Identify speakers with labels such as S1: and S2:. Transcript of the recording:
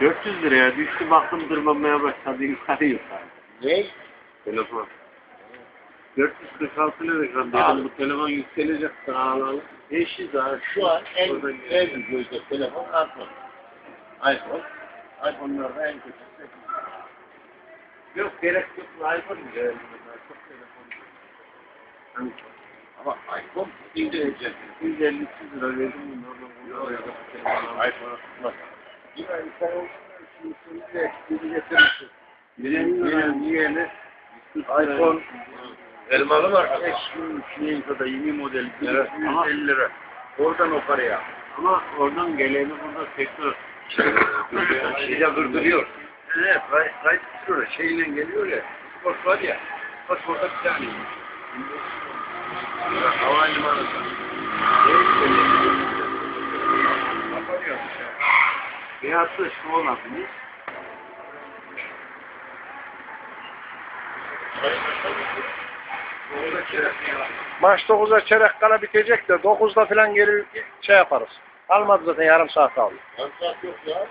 S1: 400 liraya düştü baktım tırmanmaya başladı yukarı yukarı.
S2: Ne?
S1: Telefon. 446 lira kan dedim bu telefon yükselecek sağlam.
S2: 500 lira şu an en en gözde telefon iPhone. iPhone. iPhone'larda en kötüsü.
S1: Yok gerek yok iPhone bile. Çok telefon. Hani
S2: Ama iPhone indirecek.
S1: 150 lira verdim
S2: iPhone'a tutmaz. İPhone elmalı var.
S1: 5000 şeyin kadar yeni model.
S2: Evet.
S1: 150 lira.
S2: Oradan o paraya.
S1: Ama oradan geleni burada tekrar
S2: Şeyde durduruyor. Evet, kayıt tutuyor. Şeyle geliyor ya. Sport var ya. Orada bir tane. Havalimanında.
S1: Da şu olabilir.
S3: Maç 9'a çeyrek kala bitecek de 9'da falan geri şey yaparız. Almadı zaten yarım saat aldı.
S2: Yarım saat yok ya.